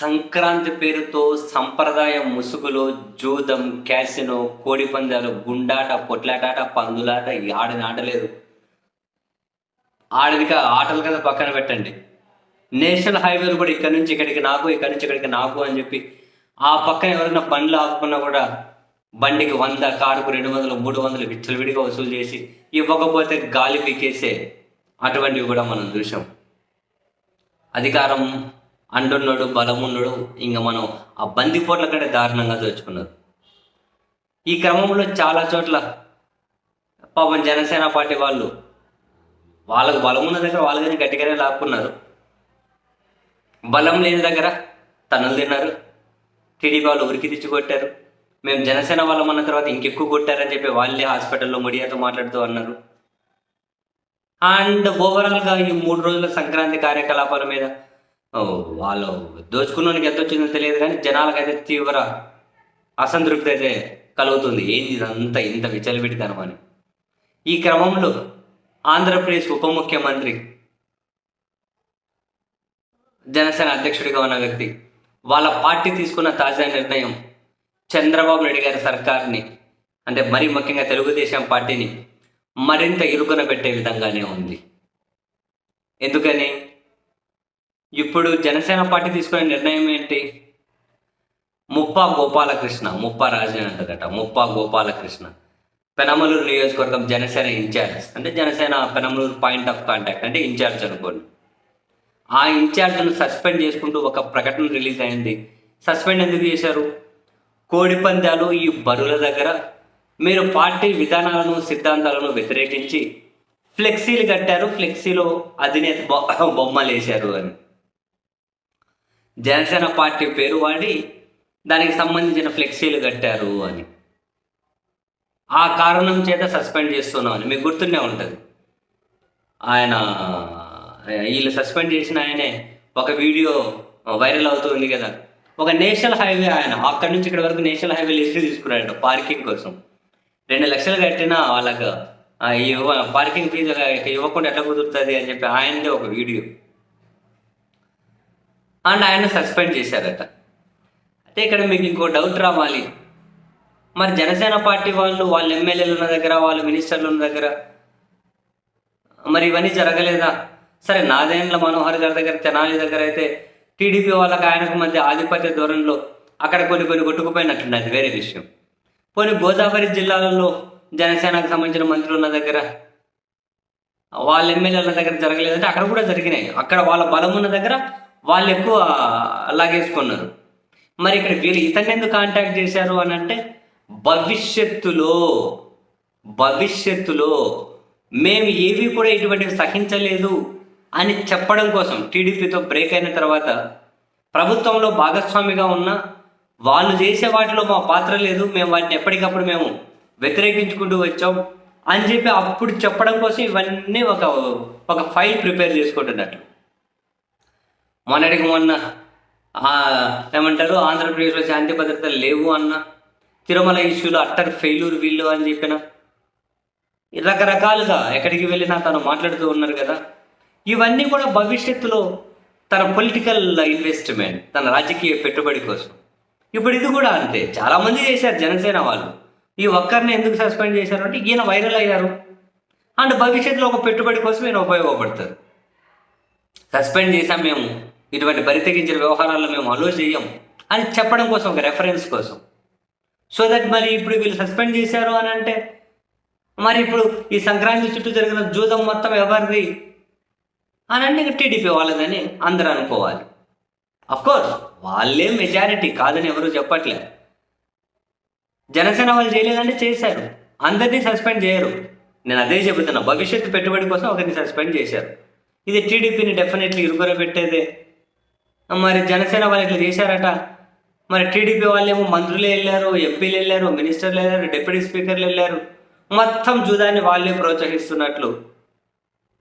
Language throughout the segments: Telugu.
సంక్రాంతి పేరుతో సంప్రదాయ ముసుగులో జూదం క్యాసినో కోడి పందాలు గుండాట పొట్లాటాట పందులాట ఈ ఆడని ఆడలేదు ఆడనిక ఆటలు కదా పక్కన పెట్టండి. నేషనల్ హైవేలు కూడా ఇక్కడ నుంచి ఇక్కడికి నాకు ఇక్కడ నుంచి ఇక్కడికి నాకు అని చెప్పి ఆ పక్కన ఎవరైనా బండ్లు ఆపుకున్నా కూడా బండికి వంద కారుకు రెండు వందలు మూడు వందలు విచ్చలవిడిగా వసూలు చేసి ఇవ్వకపోతే గాలి పీకేసే అటువంటివి కూడా మనం చూసాం అధికారం అండున్నాడు బలమున్నాడు ఇంకా మనం ఆ బందిపోట్ల కంటే దారుణంగా దోచుకున్నారు. ఈ క్రమంలో చాలా చోట్ల పాపం జనసేన పార్టీ వాళ్ళు వాళ్ళకు బలం ఉన్న దగ్గర వాళ్ళని గట్టిగానే లాక్కున్నారు. బలం లేని దగ్గర తనులు తిన్నారు. టీడీపీ వాళ్ళు ఉరికి తెచ్చి కొట్టారు. మేము జనసేన వాళ్ళం అన్న తర్వాత ఇంకెక్కువ కొట్టారని చెప్పి వాళ్ళే హాస్పిటల్లో మీడియాతో మాట్లాడుతూ అన్నారు. అండ్ ఓవరాల్గా ఈ మూడు రోజుల సంక్రాంతి కార్యకలాపాల మీద వాళ్ళు దోచుకున్నానికి ఎంత వచ్చిందో తెలియదు కానీ జనాలకైతే తీవ్ర అసంతృప్తి అయితే కలుగుతుంది. ఏంది ఇదంతా ఇంత విచలబెట్టితనం అని ఈ క్రమంలో ఆంధ్రప్రదేశ్ ఉప ముఖ్యమంత్రి జనసేన అధ్యక్షుడిగా ఉన్న వ్యక్తి వాళ్ళ పార్టీ తీసుకున్న తాజా నిర్ణయం చంద్రబాబు నాయుడు గారి సర్కార్ని అంటే మరీ ముఖ్యంగా తెలుగుదేశం పార్టీని మరింత ఇరుకున పెట్టే విధంగానే ఉంది. ఎందుకని? ఇప్పుడు జనసేన పార్టీ తీసుకునే నిర్ణయం ఏంటి? ముప్పా గోపాలకృష్ణ ముప్పా రాజన్ అంటదట ముప్పా గోపాలకృష్ణ. పెనమలూరు నియోజకవర్గం జనసేన ఇన్ఛార్జ్. అంటే Janasena Penamaluru point of contact అంటే ఇన్ఛార్జ్ అనుకోండి. ఆ ఇన్ఛార్జ్ను సస్పెండ్ చేసుకుంటూ ఒక ప్రకటన రిలీజ్ అయింది. సస్పెండ్ ఎందుకు చేశారు? కోడి పందాలు ఈ బరుల దగ్గర. మీరు పార్టీ విధానాలను సిద్ధాంతాలను వ్యతిరేకించి ఫ్లెక్సీలు కట్టారు ఫ్లెక్సీలో అధినేత బొ- బొమ్మలు వేశారు అని. జనసేన పార్టీ పేరు వాడి దానికి సంబంధించిన ఫ్లెక్సీలు కట్టారు అని. ఆ కారణం చేత సస్పెండ్ చేస్తున్నాం అని మీకు గుర్తుండే ఉంటుంది. ఆయన వీళ్ళు సస్పెండ్ చేసిన ఆయనే ఒక వీడియో వైరల్ అవుతుంది కదా. ఒక నేషనల్ హైవే ఆయన అక్కడి నుంచి ఇక్కడ వరకు నేషనల్ హైవే లిస్ట్ తీసుకున్నాడు పార్కింగ్ కోసం. రెండు లక్షలు కట్టినా వాళ్ళకు ఇవ్వ పార్కింగ్ ఫీజు ఇవ్వకుండా ఎట్లా కుదురుతుంది అని చెప్పి ఆయనదే ఒక వీడియో. అండ్ ఆయన సస్పెండ్ చేశారట. అయితే ఇక్కడ మీకు ఇంకో డౌట్ రావాలి. మరి జనసేన పార్టీ వాళ్ళు వాళ్ళ ఎమ్మెల్యేలు ఉన్న దగ్గర వాళ్ళ మినిస్టర్లు ఉన్న దగ్గర మరి ఇవన్నీ జరగలేదా? సరే నాదేండ్ల మనోహర్ గారి దగ్గర తెనాలి దగ్గర అయితే టీడీపీ వాళ్ళకి ఆయనకు మధ్య ఆధిపత్య ధోరణిలో అక్కడ కొన్ని కొన్ని కొట్టుకుపోయినట్టుంది అది వేరే విషయం. పోనీ గోదావరి జిల్లాలలో జనసేనకు సంబంధించిన మంత్రులు ఉన్న దగ్గర వాళ్ళ ఎమ్మెల్యేల దగ్గర జరగలేదంటే అక్కడ కూడా జరిగినాయి. అక్కడ వాళ్ళ బలం ఉన్న దగ్గర వాళ్ళు ఎక్కువ లాగేసుకున్నారు. మరి ఇక్కడ వీళ్ళు ఇతన్ని ఎందుకు కాంటాక్ట్ చేశారు అని అంటే భవిష్యత్తులో భవిష్యత్తులో మేము ఏవి కూడా ఇటువంటివి సహించలేదు అని చెప్పడం కోసం టీడీపీతో బ్రేక్ అయిన తర్వాత ప్రభుత్వంలో భాగస్వామిగా ఉన్న వాళ్ళు చేసే వాటిలో మా పాత్ర లేదు మేము వాటిని ఎప్పటికప్పుడు మేము వ్యతిరేకించుకుంటూ వచ్చాం అని చెప్పి అప్పుడు చెప్పడం కోసం ఇవన్నీ ఒక ఒక ఫైల్ ప్రిపేర్ చేసుకుంటున్నట్టు. మొన్నటికి మొన్న ఏమంటారు ఆంధ్రప్రదేశ్లో శాంతి భద్రతలు లేవు అన్న తిరుమల ఇష్యూలో అట్టర్ ఫెయిల్యూర్ వీళ్ళు అని చెప్పిన. రకరకాలుగా ఎక్కడికి వెళ్ళినా తను మాట్లాడుతూ ఉన్నారు కదా. ఇవన్నీ కూడా భవిష్యత్తులో తన పొలిటికల్ ఇన్వెస్ట్మెంట్ తన రాజకీయ పెట్టుబడి కోసం. ఇప్పుడు ఇది కూడా అంతే. చాలామంది చేశారు జనసేన వాళ్ళు. ఈ ఒక్కరిని ఎందుకు సస్పెండ్ చేశారు అంటే ఈయన వైరల్ అయ్యారు. అండ్ భవిష్యత్తులో ఒక పెట్టుబడి కోసం ఈయన ఉపయోగపడతారు. సస్పెండ్ చేసాం మేము. ఇటువంటి పరితగించిన వ్యవహారాల్లో మేము అలో చేయం. అని చెప్పడం కోసం ఒక రెఫరెన్స్ కోసం. సో దట్ మరి ఇప్పుడు వీళ్ళు సస్పెండ్ చేశారు అని అంటే మరి ఇప్పుడు ఈ సంక్రాంతి చుట్టూ జరిగిన జూదం మొత్తం ఎవరిది? అని అంటే ఇంకా టీడీపీ వాళ్ళదని అందరూ అనుకోవాలి. అఫ్ కోర్స్ వాళ్ళే మెజారిటీ కాదని ఎవరు చెప్పట్లే. జనసేన వాళ్ళు చేయలేదంటే చేశారు. అందరినీ సస్పెండ్ చేయరు. నేను అదే చెబుతున్నా భవిష్యత్తు పెట్టుబడి కోసం ఒకరిని సస్పెండ్ చేశారు. ఇది టీడీపీని డెఫినెట్లీ ఇరుకున పెట్టేదే మరి జనసేన వాళ్ళు ఇట్లా చేశారట. మరి టీడీపీ వాళ్ళేమో మంత్రులు వెళ్ళారు ఎంపీలు వెళ్ళారు మినిస్టర్లు వెళ్ళారు డిప్యూటీ స్పీకర్లు వెళ్ళారు. మొత్తం జూదాన్ని వాళ్ళే ప్రోత్సహిస్తున్నట్లు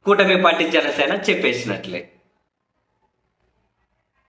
కూటమి పార్టీ జనసేన చెప్పేసినట్లే.